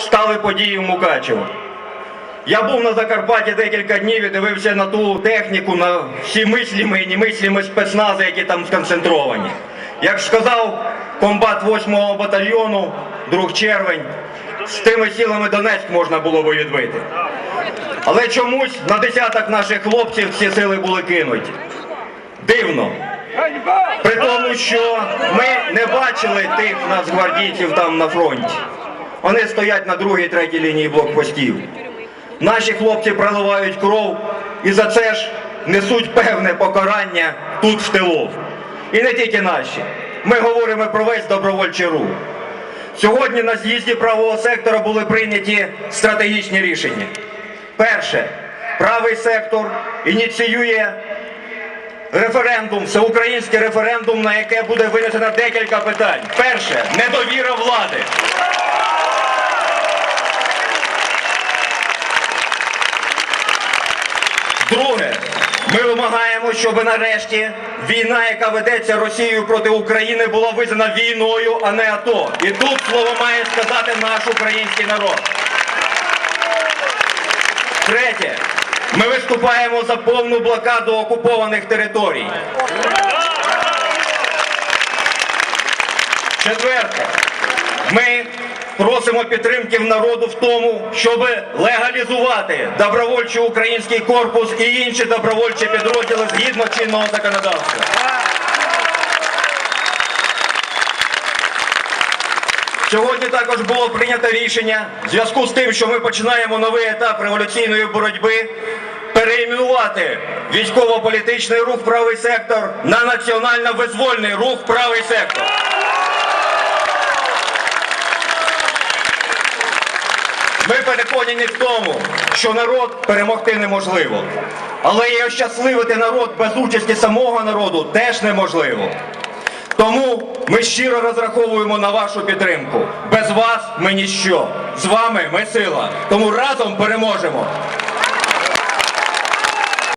стали події в Мукачево. Я був на Закарпатті декілька днів і дивився на ту техніку, на всі мислімі і немислімі спецнази, які там сконцентровані. Як сказав комбат 8-го батальйону, друг червень, з тими силами Донецьк можна було би відбити. Але чомусь на десяток наших хлопців ці сили були кинуті. Дивно. При тому, що ми не бачили тих нацгвардійців там на фронті. Вони стоять на другій, третій лінії блокпостів. Наші хлопці проливають кров і за це ж несуть певне покарання тут в тилу. І не тільки наші. Ми говоримо про весь добровольчий рух. Сьогодні на з'їзді правого сектора були прийняті стратегічні рішення. Перше, правий сектор ініціює референдум, всеукраїнський референдум, на яке буде винесено декілька питань. Перше недовіра влади. Ми вимагаємо, щоб нарешті війна, яка ведеться Росією проти України, була визнана війною, а не АТО. І тут слово має сказати наш український народ. Третє, ми виступаємо за повну блокаду окупованих територій. Четверте, ми просимо підтримки в народу в тому, щоб легалізувати добровольчий український корпус і інші добровольчі підрозділи згідно чинного законодавства. Сьогодні також було прийнято рішення в зв'язку з тим, що ми починаємо новий етап революційної боротьби, переіменувати військово-політичний рух правий сектор на національно-визвольний рух правий сектор. Ми переконані в тому, що народ перемогти неможливо. Але і ощасливити народ без участі самого народу теж неможливо. Тому ми щиро розраховуємо на вашу підтримку. Без вас ми ніщо. З вами ми сила. Тому разом переможемо.